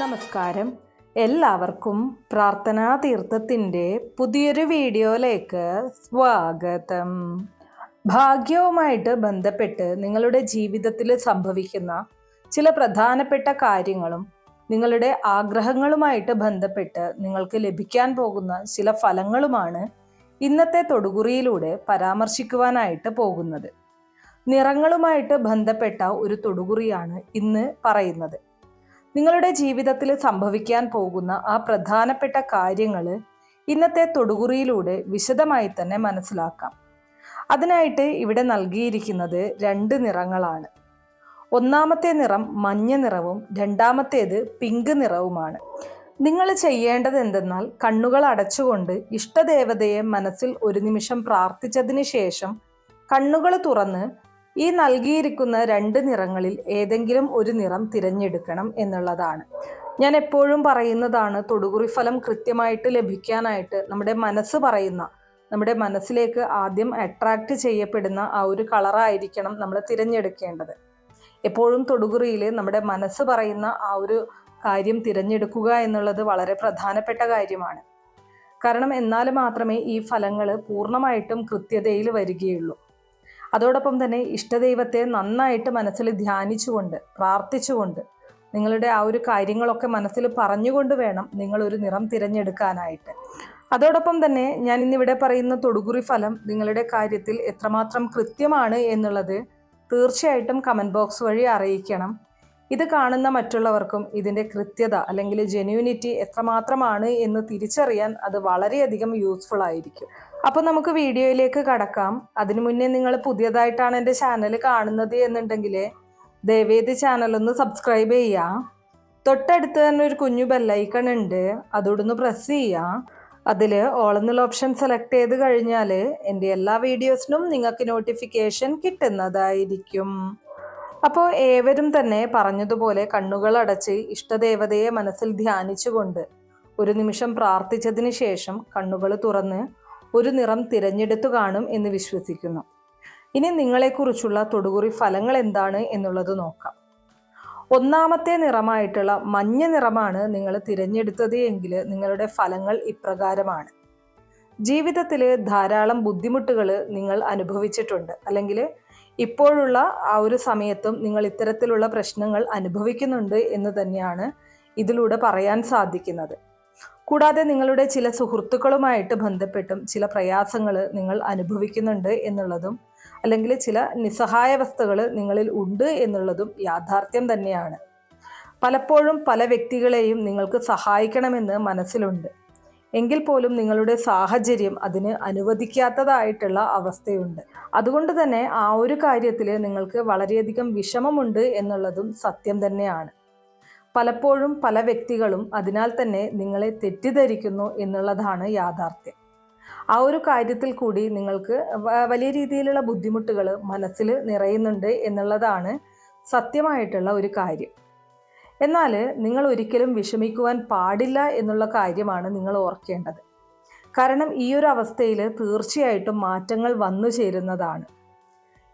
നമസ്കാരം. എല്ലാവർക്കും പ്രാർത്ഥനാ തീർത്ഥത്തിന്റെ പുതിയൊരു വീഡിയോയിലേക്ക് സ്വാഗതം. ഭാഗ്യവുമായിട്ട് ബന്ധപ്പെട്ട് നിങ്ങളുടെ ജീവിതത്തിൽ സംഭവിക്കുന്ന ചില പ്രധാനപ്പെട്ട കാര്യങ്ങളും നിങ്ങളുടെ ആഗ്രഹങ്ങളുമായിട്ട് ബന്ധപ്പെട്ട് നിങ്ങൾക്ക് ലഭിക്കാൻ പോകുന്ന ചില ഫലങ്ങളുമാണ് ഇന്നത്തെ തൊടുകുറിയിലൂടെ പരാമർശിക്കുവാനായിട്ട് പോകുന്നത്. നിറങ്ങളുമായിട്ട് ബന്ധപ്പെട്ട ഒരു തൊടുകുറിയാണ് ഇന്ന് പറയുന്നത്. നിങ്ങളുടെ ജീവിതത്തിൽ സംഭവിക്കാൻ പോകുന്ന ആ പ്രധാനപ്പെട്ട കാര്യങ്ങൾ ഇന്നത്തെ തൊടുകുറിയിലൂടെ വിശദമായി തന്നെ മനസ്സിലാക്കാം. അതിനായിട്ട് ഇവിടെ നൽകിയിരിക്കുന്നത് രണ്ട് നിറങ്ങളാണ്. ഒന്നാമത്തെ നിറം മഞ്ഞ നിറവും രണ്ടാമത്തേത് പിങ്ക് നിറവുമാണ്. നിങ്ങൾ ചെയ്യേണ്ടത് എന്തെന്നാൽ കണ്ണുകൾ അടച്ചുകൊണ്ട് ഇഷ്ടദേവതയെ മനസ്സിൽ ഒരു നിമിഷം പ്രാർത്ഥിച്ചതിന് ശേഷം കണ്ണുകൾ തുറന്ന് ഈ നൽകിയിരിക്കുന്ന രണ്ട് നിറങ്ങളിൽ ഏതെങ്കിലും ഒരു നിറം തിരഞ്ഞെടുക്കണം എന്നുള്ളതാണ്. ഞാൻ എപ്പോഴും പറയുന്നതാണ് തൊടുകുറി ഫലം കൃത്യമായിട്ട് ലഭിക്കാനായിട്ട് നമ്മുടെ മനസ്സ് പറയുന്ന നമ്മുടെ മനസ്സിലേക്ക് ആദ്യം അട്രാക്റ്റ് ചെയ്യപ്പെടുന്ന ആ ഒരു കളറായിരിക്കണം നമ്മൾ തിരഞ്ഞെടുക്കേണ്ടത്. എപ്പോഴും തൊടുകുറിയിൽ നമ്മുടെ മനസ്സ് പറയുന്ന ആ ഒരു കാര്യം തിരഞ്ഞെടുക്കുക എന്നുള്ളത് വളരെ പ്രധാനപ്പെട്ട കാര്യമാണ്. കാരണം എന്നാൽ മാത്രമേ ഈ ഫലങ്ങൾ പൂർണമായിട്ടും കൃത്യതയിൽ വരികയുള്ളൂ. അതോടൊപ്പം തന്നെ ഇഷ്ടദൈവത്തെ നന്നായിട്ട് മനസ്സിൽ ധ്യാനിച്ചുകൊണ്ട് പ്രാർത്ഥിച്ചുകൊണ്ട് നിങ്ങളുടെ ആ ഒരു കാര്യങ്ങളൊക്കെ മനസ്സിൽ പറഞ്ഞുകൊണ്ട് വേണം നിങ്ങളൊരു നിറം തിരഞ്ഞെടുക്കാനായിട്ട്. അതോടൊപ്പം തന്നെ ഞാൻ ഇന്നിവിടെ പറയുന്ന തൊടുകുറി ഫലം നിങ്ങളുടെ കാര്യത്തിൽ എത്രമാത്രം കൃത്യമാണ് എന്നുള്ളത് തീർച്ചയായിട്ടും കമന്റ് ബോക്സ് വഴി അറിയിക്കണം. ഇത് കാണുന്ന മറ്റുള്ളവർക്കും ഇതിന്റെ കൃത്യത അല്ലെങ്കിൽ ജെന്യൂനിറ്റി എത്രമാത്രമാണ് എന്ന് തിരിച്ചറിയാൻ അത് വളരെയധികം യൂസ്ഫുൾ ആയിരിക്കും. അപ്പോൾ നമുക്ക് വീഡിയോയിലേക്ക് കടക്കാം. അതിനു മുന്നേ നിങ്ങൾ പുതിയതായിട്ടാണ് എന്റെ ചാനൽ കാണുന്നത് എന്നുണ്ടെങ്കിൽ ദയവേദി ചാനൽ ഒന്ന് സബ്സ്ക്രൈബ് ചെയ്യുക തൊട്ടടുത്ത് തന്നെ ഒരു കുഞ്ഞു ബെല്ലൈക്കൺ ഉണ്ട്. അതോടൊന്ന് പ്രസ് ചെയ്യുക അതിൽ ഓൾ എന്നുള്ള ഓപ്ഷൻ സെലക്ട് ചെയ്ത് കഴിഞ്ഞാൽ എന്റെ എല്ലാ വീഡിയോസിനും നിങ്ങൾക്ക് നോട്ടിഫിക്കേഷൻ കിട്ടുന്നതായിരിക്കും. അപ്പോൾ ഏവരും തന്നെ പറഞ്ഞതുപോലെ കണ്ണുകൾ അടച്ച് ഇഷ്ടദേവതയെ മനസ്സിൽ ധ്യാനിച്ചുകൊണ്ട് ഒരു നിമിഷം പ്രാർത്ഥിച്ചതിന് ശേഷം കണ്ണുകൾ തുറന്ന് ഒരു നിറം തിരഞ്ഞെടുത്തു കാണും എന്ന് വിശ്വസിക്കുന്നു. ഇനി നിങ്ങളെക്കുറിച്ചുള്ള തൊടുകുറി ഫലങ്ങൾ എന്താണ് എന്നുള്ളത് നോക്കാം. ഒന്നാമത്തെ നിറമായിട്ടുള്ള മഞ്ഞ നിറമാണ് നിങ്ങൾ തിരഞ്ഞെടുത്തത് എങ്കിൽ നിങ്ങളുടെ ഫലങ്ങൾ ഇപ്രകാരമാണ്. ജീവിതത്തിൽ ധാരാളം ബുദ്ധിമുട്ടുകൾ നിങ്ങൾ അനുഭവിച്ചിട്ടുണ്ട്. അല്ലെങ്കിൽ ഇപ്പോഴുള്ള ആ ഒരു സമയത്തും നിങ്ങൾ ഇത്തരത്തിലുള്ള പ്രശ്നങ്ങൾ അനുഭവിക്കുന്നുണ്ട് എന്ന് തന്നെയാണ് ഇതിലൂടെ പറയാൻ സാധിക്കുന്നത്. കൂടാതെ നിങ്ങളുടെ ചില സുഹൃത്തുക്കളുമായിട്ട് ബന്ധപ്പെട്ടും ചില പ്രയാസങ്ങൾ നിങ്ങൾ അനുഭവിക്കുന്നുണ്ട് എന്നുള്ളതും അല്ലെങ്കിൽ ചില നിസ്സഹായാവസ്ഥകൾ നിങ്ങളിൽ ഉണ്ട് എന്നുള്ളതും യാഥാർത്ഥ്യം തന്നെയാണ്. പലപ്പോഴും പല വ്യക്തികളെയും നിങ്ങൾക്ക് സഹായിക്കണമെന്ന് മനസ്സിലുണ്ട്. എങ്കിൽ പോലും നിങ്ങളുടെ സാഹചര്യം അതിന് അനുവദിക്കാത്തതായിട്ടുള്ള അവസ്ഥയുണ്ട്. അതുകൊണ്ട് തന്നെ ആ ഒരു കാര്യത്തിൽ നിങ്ങൾക്ക് വളരെയധികം വിഷമമുണ്ട് എന്നുള്ളതും സത്യം തന്നെയാണ്. പലപ്പോഴും പല വ്യക്തികളും അതിനാൽ തന്നെ നിങ്ങളെ തെറ്റിദ്ധരിക്കുന്നു എന്നുള്ളതാണ് യാഥാർത്ഥ്യം. ആ ഒരു കാര്യത്തിൽ കൂടി നിങ്ങൾക്ക് വലിയ രീതിയിലുള്ള ബുദ്ധിമുട്ടുകൾ മനസ്സിൽ നിറയുന്നുണ്ട് എന്നുള്ളതാണ് സത്യമായിട്ടുള്ള ഒരു കാര്യം. എന്നാൽ നിങ്ങൾ ഒരിക്കലും വിഷമിക്കുവാൻ പാടില്ല എന്നുള്ള കാര്യമാണ് നിങ്ങൾ ഓർക്കേണ്ടത്. കാരണം ഈ ഒരു അവസ്ഥയിൽ തീർച്ചയായിട്ടും മാറ്റങ്ങൾ വന്നു ചേരുന്നതാണ്.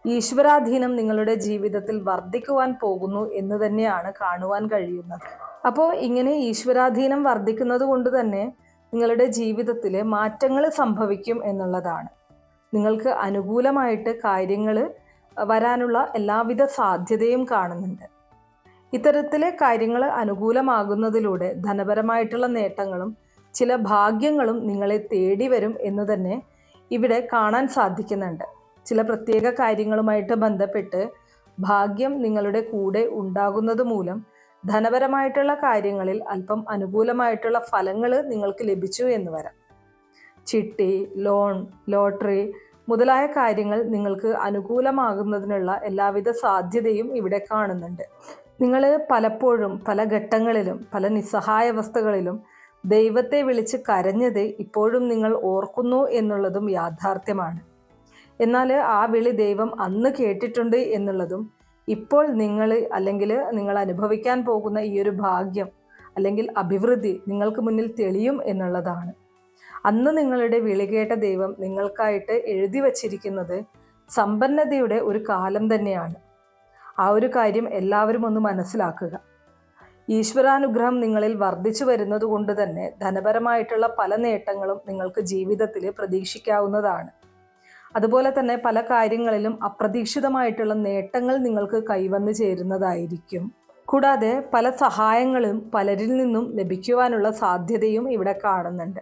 ഈശ്വരാധീനം നിങ്ങളുടെ ജീവിതത്തിൽ വർദ്ധിക്കുവാൻ പോകുന്നു എന്ന് തന്നെയാണ് കാണുവാൻ കഴിയുന്നത്. അപ്പോൾ ഇങ്ങനെ ഈശ്വരാധീനം വർദ്ധിക്കുന്നത് കൊണ്ട് തന്നെ നിങ്ങളുടെ ജീവിതത്തിൽ മാറ്റങ്ങൾ സംഭവിക്കും എന്നുള്ളതാണ്. നിങ്ങൾക്ക് അനുകൂലമായിട്ട് കാര്യങ്ങൾ വരാനുള്ള എല്ലാവിധ സാധ്യതയും കാണുന്നുണ്ട്. ഇത്തരത്തിലെ കാര്യങ്ങൾ അനുകൂലമാകുന്നതിലൂടെ ധനപരമായിട്ടുള്ള നേട്ടങ്ങളും ചില ഭാഗ്യങ്ങളും നിങ്ങളെ തേടി വരും എന്ന് തന്നെ ഇവിടെ കാണാൻ സാധിക്കുന്നുണ്ട്. ചില പ്രത്യേക കാര്യങ്ങളുമായിട്ട് ബന്ധപ്പെട്ട് ഭാഗ്യം നിങ്ങളുടെ കൂടെ ഉണ്ടാകുന്നത് മൂലം ധനപരമായിട്ടുള്ള കാര്യങ്ങളിൽ അല്പം അനുകൂലമായിട്ടുള്ള ഫലങ്ങൾ നിങ്ങൾക്ക് ലഭിച്ചു എന്ന് വരാം. ചിട്ടി ലോൺ ലോട്ടറി മുതലായ കാര്യങ്ങൾ നിങ്ങൾക്ക് അനുകൂലമാകുന്നതിനുള്ള എല്ലാവിധ സാധ്യതയും ഇവിടെ കാണുന്നുണ്ട്. നിങ്ങൾ പലപ്പോഴും പല ഘട്ടങ്ങളിലും പല നിസ്സഹായാവസ്ഥകളിലും ദൈവത്തെ വിളിച്ച് കരഞ്ഞത് ഇപ്പോഴും നിങ്ങൾ ഓർക്കുന്നു എന്നുള്ളതും യാഥാർത്ഥ്യമാണ്. എന്നാൽ ആ വിളി ദൈവം അന്ന് കേട്ടിട്ടുണ്ട് എന്നുള്ളതും ഇപ്പോൾ നിങ്ങൾ അല്ലെങ്കിൽ നിങ്ങൾ അനുഭവിക്കാൻ പോകുന്ന ഈ ഒരു ഭാഗ്യം അല്ലെങ്കിൽ അഭിവൃദ്ധി നിങ്ങൾക്ക് മുന്നിൽ തെളിയും എന്നുള്ളതാണ്. അന്ന് നിങ്ങളുടെ വിളി കേട്ട ദൈവം നിങ്ങൾക്കായിട്ട് എഴുതി വച്ചിരിക്കുന്നത് സമ്പന്നതയുടെ ഒരു കാലം തന്നെയാണ്. ആ ഒരു കാര്യം എല്ലാവരും ഒന്ന് മനസ്സിലാക്കുക. ഈശ്വരാനുഗ്രഹം നിങ്ങളിൽ വർദ്ധിച്ചു വരുന്നത് കൊണ്ട് തന്നെ ധനപരമായിട്ടുള്ള പല നേട്ടങ്ങളും നിങ്ങൾക്ക് ജീവിതത്തിൽ പ്രതീക്ഷിക്കാവുന്നതാണ്. അതുപോലെ തന്നെ പല കാര്യങ്ങളിലും അപ്രതീക്ഷിതമായിട്ടുള്ള നേട്ടങ്ങൾ നിങ്ങൾക്ക് കൈവന്നു ചേരുന്നതായിരിക്കും. കൂടാതെ പല സഹായങ്ങളും പലരിൽ നിന്നും ലഭിക്കുവാനുള്ള സാധ്യതയും ഇവിടെ കാണുന്നുണ്ട്.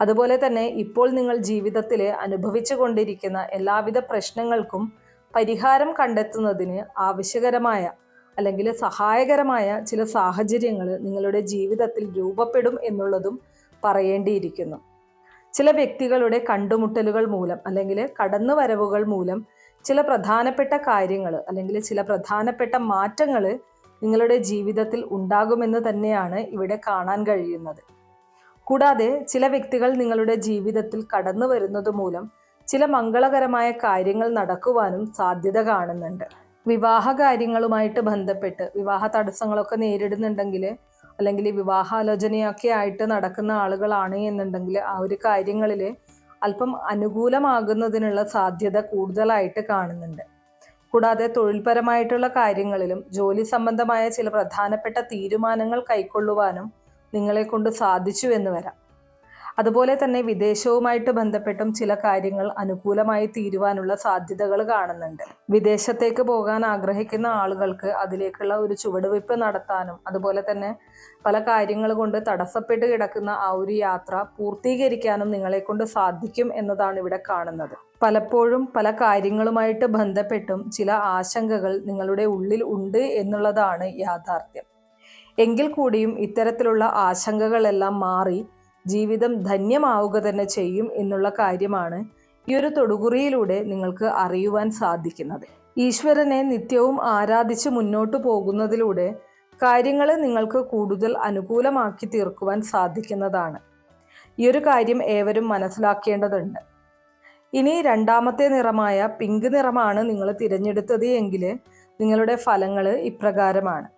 അതുപോലെ തന്നെ ഇപ്പോൾ നിങ്ങൾ ജീവിതത്തിൽ അനുഭവിച്ചു കൊണ്ടിരിക്കുന്ന എല്ലാവിധ പ്രശ്നങ്ങൾക്കും പരിഹാരം കണ്ടെത്തുന്നതിന് ആവശ്യകരമായ അല്ലെങ്കിൽ സഹായകരമായ ചില സാഹചര്യങ്ങൾ നിങ്ങളുടെ ജീവിതത്തിൽ രൂപപ്പെടും എന്നുള്ളതും പറയേണ്ടിയിരിക്കുന്നു. ചില വ്യക്തികളുടെ കണ്ടുമുട്ടലുകൾ മൂലം അല്ലെങ്കിൽ കടന്നുവരവുകൾ മൂലം ചില പ്രധാനപ്പെട്ട കാര്യങ്ങൾ അല്ലെങ്കിൽ ചില പ്രധാനപ്പെട്ട മാറ്റങ്ങൾ നിങ്ങളുടെ ജീവിതത്തിൽ ഉണ്ടാകുമെന്ന് തന്നെയാണ് ഇവിടെ കാണാൻ കഴിയുന്നത്. കൂടാതെ ചില വ്യക്തികൾ നിങ്ങളുടെ ജീവിതത്തിൽ കടന്നു വരുന്നത് മൂലം ചില മംഗളകരമായ കാര്യങ്ങൾ നടക്കുവാനും സാധ്യത കാണുന്നുണ്ട്. വിവാഹ കാര്യങ്ങളുമായിട്ട് ബന്ധപ്പെട്ട് വിവാഹ തടസ്സങ്ങളൊക്കെ നേരിടുന്നുണ്ടെങ്കിൽ അല്ലെങ്കിൽ വിവാഹാലോചനയൊക്കെ ആയിട്ട് നടക്കുന്ന ആളുകളാണ് എന്നുണ്ടെങ്കിൽ ആ ഒരു കാര്യങ്ങളിൽ അല്പം അനുകൂലമാകുന്നതിനുള്ള സാധ്യത കൂടുതലായിട്ട് കാണുന്നുണ്ട്. കൂടാതെ തൊഴിൽപരമായിട്ടുള്ള കാര്യങ്ങളിലും ജോലി സംബന്ധമായ ചില പ്രധാനപ്പെട്ട തീരുമാനങ്ങൾ കൈക്കൊള്ളുവാനും നിങ്ങളെ കൊണ്ട് സാധിച്ചു എന്ന് വരാം. അതുപോലെ തന്നെ വിദേശവുമായിട്ട് ബന്ധപ്പെട്ടും ചില കാര്യങ്ങൾ അനുകൂലമായി തീരുവാനുള്ള സാധ്യതകൾ കാണുന്നുണ്ട്. വിദേശത്തേക്ക് പോകാൻ ആഗ്രഹിക്കുന്ന ആളുകൾക്ക് അതിലേക്കുള്ള ഒരു ചുവടുവയ്പ് നടത്താനും അതുപോലെ തന്നെ പല കാര്യങ്ങൾ കൊണ്ട് തടസ്സപ്പെട്ട് കിടക്കുന്ന ആ ഒരു യാത്ര പൂർത്തീകരിക്കാനും നിങ്ങളെ കൊണ്ട് സാധിക്കും എന്നതാണ് ഇവിടെ കാണുന്നത്. പലപ്പോഴും പല കാര്യങ്ങളുമായിട്ട് ബന്ധപ്പെട്ടും ചില ആശങ്കകൾ നിങ്ങളുടെ ഉള്ളിൽ ഉണ്ട് എന്നുള്ളതാണ് യാഥാർത്ഥ്യം. എങ്കിൽ കൂടിയും ഇത്തരത്തിലുള്ള ആശങ്കകളെല്ലാം മാറി ജീവിതം ധന്യമാവുക തന്നെ ചെയ്യും എന്നുള്ള കാര്യമാണ് ഈ ഒരു തൊടുകുറിയിലൂടെ നിങ്ങൾക്ക് അറിയുവാൻ സാധിക്കുന്നത്. ഈശ്വരനെ നിത്യവും ആരാധിച്ച് മുന്നോട്ടു പോകുന്നതിലൂടെ കാര്യങ്ങൾ നിങ്ങൾക്ക് കൂടുതൽ അനുകൂലമാക്കി തീർക്കുവാൻ സാധിക്കുന്നതാണ്. ഈ ഒരു കാര്യം ഏവരും മനസ്സിലാക്കേണ്ടതുണ്ട്. ഇനി രണ്ടാമത്തെ നിറമായ പിങ്ക് നിറമാണ് നിങ്ങൾ തിരഞ്ഞെടുത്തത് എങ്കിൽ നിങ്ങളുടെ ഫലങ്ങൾ ഇപ്രകാരമാണ്.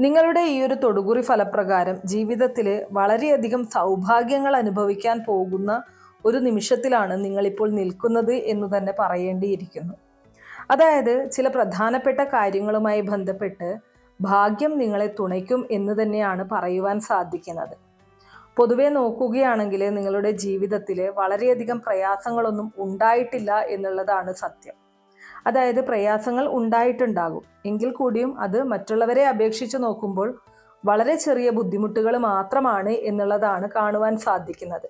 നിങ്ങളുടെ ഈ ഒരു തൊടുകുറി ഫലപ്രകാരം ജീവിതത്തിൽ വളരെയധികം സൗഭാഗ്യങ്ങൾ അനുഭവിക്കാൻ പോകുന്ന ഒരു നിമിഷത്തിലാണ് നിങ്ങളിപ്പോൾ നിൽക്കുന്നത് എന്ന് തന്നെ പറയേണ്ടിയിരിക്കുന്നു. അതായത് ചില പ്രധാനപ്പെട്ട കാര്യങ്ങളുമായി ബന്ധപ്പെട്ട് ഭാഗ്യം നിങ്ങളെ തുണയ്ക്കും എന്ന് തന്നെയാണ് പറയുവാൻ സാധിക്കുന്നത്. പൊതുവെ നോക്കുകയാണെങ്കിൽ നിങ്ങളുടെ ജീവിതത്തിൽ വളരെയധികം പ്രയാസങ്ങളൊന്നും ഉണ്ടായിട്ടില്ല എന്നുള്ളതാണ് സത്യം. അതായത് പ്രയാസങ്ങൾ ഉണ്ടായിട്ടുണ്ടാകും. എങ്കിൽ കൂടിയും അത് മറ്റുള്ളവരെ അപേക്ഷിച്ച് നോക്കുമ്പോൾ വളരെ ചെറിയ ബുദ്ധിമുട്ടുകൾ മാത്രമാണ് എന്നുള്ളതാണ് കാണുവാൻ സാധിക്കുന്നത്.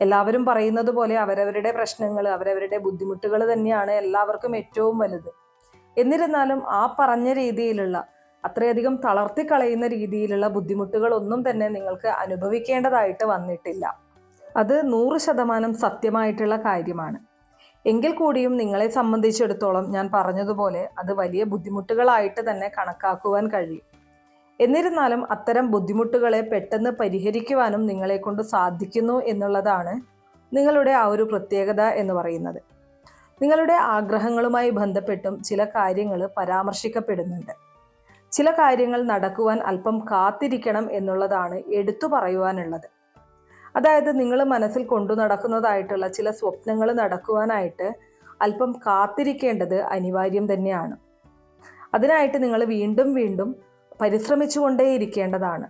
എല്ലാവരും പറയുന്നത് പോലെ അവരവരുടെ പ്രശ്നങ്ങൾ അവരവരുടെ ബുദ്ധിമുട്ടുകൾ തന്നെയാണ് എല്ലാവർക്കും ഏറ്റവും വലുത്. എന്നിരുന്നാലും ആ പറഞ്ഞ രീതിയിലുള്ള അത്രയധികം തളർത്തിക്കളയുന്ന രീതിയിലുള്ള ബുദ്ധിമുട്ടുകൾ ഒന്നും തന്നെ നിങ്ങൾക്ക് അനുഭവിക്കേണ്ടതായിട്ട് വന്നിട്ടില്ല. അത് നൂറ് ശതമാനം സത്യമായിട്ടുള്ള കാര്യമാണ്. എങ്കിൽ കൂടിയും നിങ്ങളെ സംബന്ധിച്ചിടത്തോളം ഞാൻ പറഞ്ഞതുപോലെ അത് വലിയ ബുദ്ധിമുട്ടുകളായിട്ട് തന്നെ കണക്കാക്കുവാൻ കഴിയും. എന്നിരുന്നാലും അത്തരം ബുദ്ധിമുട്ടുകളെ പെട്ടെന്ന് പരിഹരിക്കുവാനും നിങ്ങളെ കൊണ്ട് സാധിക്കുന്നു എന്നുള്ളതാണ് നിങ്ങളുടെ ആ ഒരു പ്രത്യേകത എന്ന് പറയുന്നത്. നിങ്ങളുടെ ആഗ്രഹങ്ങളുമായി ബന്ധപ്പെട്ടും ചില കാര്യങ്ങൾ പരാമർശിക്കപ്പെടുന്നുണ്ട്. ചില കാര്യങ്ങൾ നടക്കുവാൻ അല്പം കാത്തിരിക്കണം എന്നുള്ളതാണ് എടുത്തു പറയുവാനുള്ളത്. അതായത് നിങ്ങൾ മനസ്സിൽ കൊണ്ടു നടക്കുന്നതായിട്ടുള്ള ചില സ്വപ്നങ്ങൾ നടക്കുവാനായിട്ട് അല്പം കാത്തിരിക്കേണ്ടത് അനിവാര്യം തന്നെയാണ്. അതിനായിട്ട് നിങ്ങൾ വീണ്ടും വീണ്ടും പരിശ്രമിച്ചുകൊണ്ടേയിരിക്കേണ്ടതാണ്.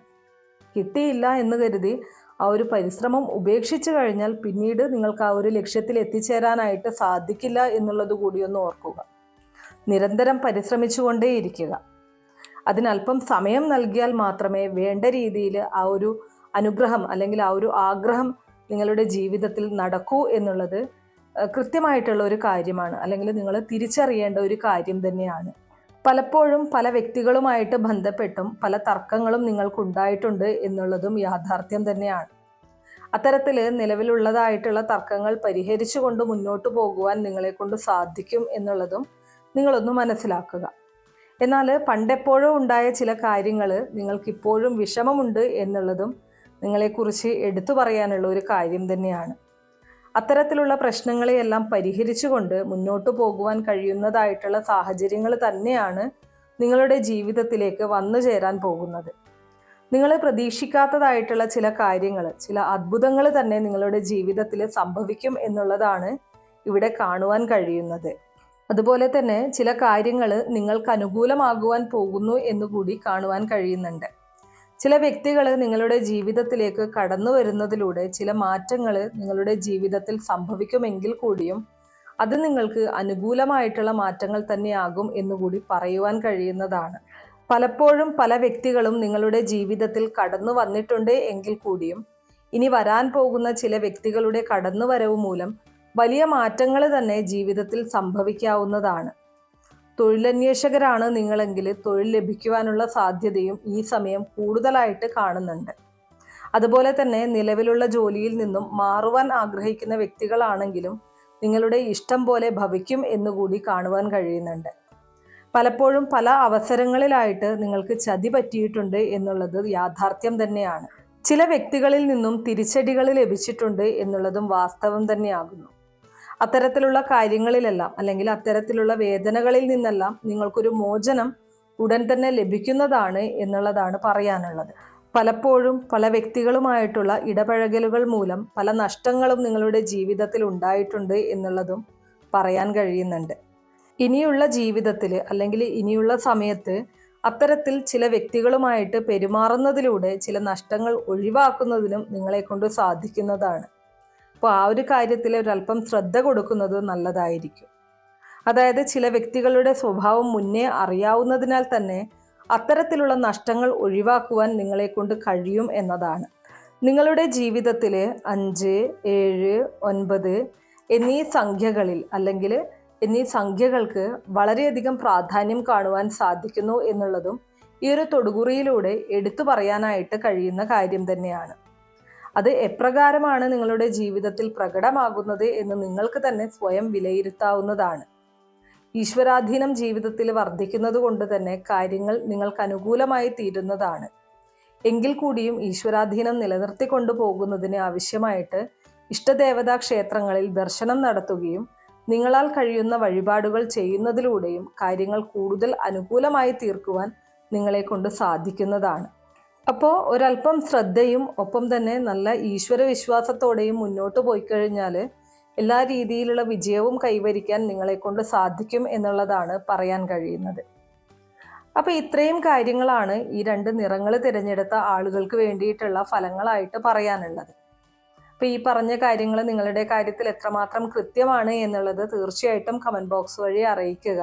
കിട്ടിയില്ല എന്ന് കരുതി ആ ഒരു പരിശ്രമം ഉപേക്ഷിച്ചു കഴിഞ്ഞാൽ പിന്നീട് നിങ്ങൾക്ക് ആ ഒരു ലക്ഷ്യത്തിൽ എത്തിച്ചേരാനായിട്ട് സാധിക്കില്ല എന്നുള്ളത് കൂടിയൊന്ന് ഓർക്കുക. നിരന്തരം പരിശ്രമിച്ചുകൊണ്ടേയിരിക്കുക. അതിനല്പം സമയം നൽകിയാൽ മാത്രമേ വേണ്ട രീതിയിൽ ആ ഒരു അനുഗ്രഹം അല്ലെങ്കിൽ ആ ഒരു ആഗ്രഹം നിങ്ങളുടെ ജീവിതത്തിൽ നടക്കൂ എന്നുള്ളത് കൃത്യമായിട്ടുള്ള ഒരു കാര്യമാണ്. അല്ലെങ്കിൽ നിങ്ങൾ തിരിച്ചറിയേണ്ട ഒരു കാര്യം തന്നെയാണ്. പലപ്പോഴും പല വ്യക്തികളുമായിട്ട് ബന്ധപ്പെട്ടും പല തർക്കങ്ങളും നിങ്ങൾക്കുണ്ടായിട്ടുണ്ട് എന്നുള്ളതും യാഥാർത്ഥ്യം തന്നെയാണ്. അത്തരത്തിൽ നിലവിലുള്ളതായിട്ടുള്ള തർക്കങ്ങൾ പരിഹരിച്ചുകൊണ്ട് മുന്നോട്ട് പോകുവാൻ നിങ്ങളെ കൊണ്ട് സാധിക്കും എന്നുള്ളതും നിങ്ങളൊന്ന് മനസ്സിലാക്കുക. എന്നാൽ പണ്ടെപ്പോഴോ ഉണ്ടായ ചില കാര്യങ്ങൾ നിങ്ങൾക്കിപ്പോഴും വിഷമമുണ്ട് എന്നുള്ളതും നിങ്ങളെക്കുറിച്ച് എടുത്തു പറയാനുള്ള ഒരു കാര്യം തന്നെയാണ്. അത്തരത്തിലുള്ള പ്രശ്നങ്ങളെയെല്ലാം പരിഹരിച്ചുകൊണ്ട് മുന്നോട്ടു പോകുവാൻ കഴിയുന്നതായിട്ടുള്ള സാഹചര്യങ്ങൾ തന്നെയാണ് നിങ്ങളുടെ ജീവിതത്തിലേക്ക് വന്നു ചേരാൻ പോകുന്നത്. നിങ്ങൾ പ്രതീക്ഷിക്കാത്തതായിട്ടുള്ള ചില കാര്യങ്ങൾ ചില അത്ഭുതങ്ങൾ തന്നെ നിങ്ങളുടെ ജീവിതത്തിൽ സംഭവിക്കും എന്നുള്ളതാണ് ഇവിടെ കാണുവാൻ കഴിയുന്നത്. അതുപോലെ തന്നെ ചില കാര്യങ്ങൾ നിങ്ങൾക്ക് അനുകൂലമാകുവാൻ പോകുന്നു എന്നുകൂടി കാണുവാൻ കഴിയുന്നുണ്ട്. ചില വ്യക്തികൾ നിങ്ങളുടെ ജീവിതത്തിലേക്ക് കടന്നു വരുന്നതിലൂടെ ചില മാറ്റങ്ങൾ നിങ്ങളുടെ ജീവിതത്തിൽ സംഭവിക്കുമെങ്കിൽ കൂടിയും അത് നിങ്ങൾക്ക് അനുകൂലമായിട്ടുള്ള മാറ്റങ്ങൾ തന്നെയാകും എന്നുകൂടി പറയുവാൻ കഴിയുന്നതാണ്. പലപ്പോഴും പല വ്യക്തികളും നിങ്ങളുടെ ജീവിതത്തിൽ കടന്നു വന്നിട്ടുണ്ട് എങ്കിൽ കൂടിയും ഇനി വരാൻ പോകുന്ന ചില വ്യക്തികളുടെ കടന്നുവരവ് മൂലം വലിയ മാറ്റങ്ങൾ തന്നെ ജീവിതത്തിൽ സംഭവിക്കാവുന്നതാണ്. തൊഴിലന്വേഷകരാണ് നിങ്ങളെങ്കിൽ തൊഴിൽ ലഭിക്കുവാനുള്ള സാധ്യതയും ഈ സമയം കൂടുതലായിട്ട് കാണുന്നുണ്ട്. അതുപോലെ തന്നെ നിലവിലുള്ള ജോലിയിൽ നിന്നും മാറുവാൻ ആഗ്രഹിക്കുന്ന വ്യക്തികളാണെങ്കിലും നിങ്ങളുടെ ഇഷ്ടം പോലെ ഭവിക്കും എന്നുകൂടി കാണുവാൻ കഴിയുന്നുണ്ട്. പലപ്പോഴും പല അവസരങ്ങളിലായിട്ട് നിങ്ങൾക്ക് ചതി പറ്റിയിട്ടുണ്ട് എന്നുള്ളത് യാഥാർത്ഥ്യം തന്നെയാണ്. ചില വ്യക്തികളിൽ നിന്നും തിരിച്ചടികൾ ലഭിച്ചിട്ടുണ്ട് എന്നുള്ളതും വാസ്തവം തന്നെയാകുന്നു. അത്തരത്തിലുള്ള കാര്യങ്ങളിലെല്ലാം അല്ലെങ്കിൽ അത്തരത്തിലുള്ള വേദനകളിൽ നിന്നെല്ലാം നിങ്ങൾക്കൊരു മോചനം ഉടൻ തന്നെ ലഭിക്കുന്നതാണ് എന്നുള്ളതാണ് പറയാനുള്ളത്. പലപ്പോഴും പല വ്യക്തികളുമായിട്ടുള്ള ഇടപഴകലുകൾ മൂലം പല നഷ്ടങ്ങളും നിങ്ങളുടെ ജീവിതത്തിൽ ഉണ്ടായിട്ടുണ്ട് എന്നുള്ളതും പറയാൻ കഴിയുന്നുണ്ട്. ഇനിയുള്ള ജീവിതത്തിൽ അല്ലെങ്കിൽ ഇനിയുള്ള സമയത്ത് അത്തരത്തിൽ ചില വ്യക്തികളുമായിട്ട് പെരുമാറുന്നതിലൂടെ ചില നഷ്ടങ്ങൾ ഒഴിവാക്കുന്നതിനും നിങ്ങളെ കൊണ്ട് സാധിക്കുന്നതാണ്. അപ്പോൾ ആ ഒരു കാര്യത്തിൽ ഒരല്പം ശ്രദ്ധ കൊടുക്കുന്നത് നല്ലതായിരിക്കും. അതായത് ചില വ്യക്തികളുടെ സ്വഭാവം മുന്നേ അറിയാവുന്നതിനാൽ തന്നെ അത്തരത്തിലുള്ള നഷ്ടങ്ങൾ ഒഴിവാക്കുവാൻ നിങ്ങളെ കൊണ്ട് കഴിയും എന്നതാണ്. നിങ്ങളുടെ ജീവിതത്തിൽ അഞ്ച് ഏഴ് ഒൻപത് എന്നീ സംഖ്യകളിൽ അല്ലെങ്കിൽ എന്നീ സംഖ്യകൾക്ക് വളരെയധികം പ്രാധാന്യം കാണുവാൻ സാധിക്കുന്നു എന്നുള്ളതും ഈ ഒരു തൊടുകുറിയിലൂടെ എടുത്തു പറയാനായിട്ട് കഴിയുന്ന കാര്യം തന്നെയാണ്. അത് എപ്രകാരമാണ് നിങ്ങളുടെ ജീവിതത്തിൽ പ്രകടമാകുന്നത് എന്ന് നിങ്ങൾക്ക് തന്നെ സ്വയം വിലയിരുത്താവുന്നതാണ്. ഈശ്വരാധീനം ജീവിതത്തിൽ വർദ്ധിക്കുന്നത് കൊണ്ട് തന്നെ കാര്യങ്ങൾ നിങ്ങൾക്ക് അനുകൂലമായി തീരുന്നതാണ്. എങ്കിൽ കൂടിയും ഈശ്വരാധീനം നിലനിർത്തിക്കൊണ്ടു പോകുന്നതിന് ആവശ്യമായിട്ട് ഇഷ്ടദേവതാ ക്ഷേത്രങ്ങളിൽ ദർശനം നടത്തുകയും നിങ്ങളാൽ കഴിയുന്ന വഴിപാടുകൾ ചെയ്യുന്നതിലൂടെയും കാര്യങ്ങൾ കൂടുതൽ അനുകൂലമായി തീർക്കുവാൻ നിങ്ങളെ കൊണ്ട് സാധിക്കുന്നതാണ്. അപ്പോൾ ഒരല്പം ശ്രദ്ധയും ഒപ്പം തന്നെ നല്ല ഈശ്വര വിശ്വാസത്തോടെയും മുന്നോട്ട് പോയി കഴിഞ്ഞാൽ എല്ലാ രീതിയിലുള്ള വിജയവും കൈവരിക്കാൻ നിങ്ങളെ കൊണ്ട് സാധിക്കും എന്നുള്ളതാണ് പറയാൻ കഴിയുന്നത്. അപ്പോൾ ഇത്രയും കാര്യങ്ങളാണ് ഈ രണ്ട് നിറങ്ങൾ തിരഞ്ഞെടുത്ത ആളുകൾക്ക് വേണ്ടിയിട്ടുള്ള ഫലങ്ങളായിട്ട് പറയാനുള്ളത്. അപ്പോൾ ഈ പറഞ്ഞ കാര്യങ്ങൾ നിങ്ങളുടെ കാര്യത്തിൽ എത്രമാത്രം കൃത്യമാണ് എന്നുള്ളത് തീർച്ചയായിട്ടും കമന്റ് ബോക്സ് വഴി അറിയിക്കുക.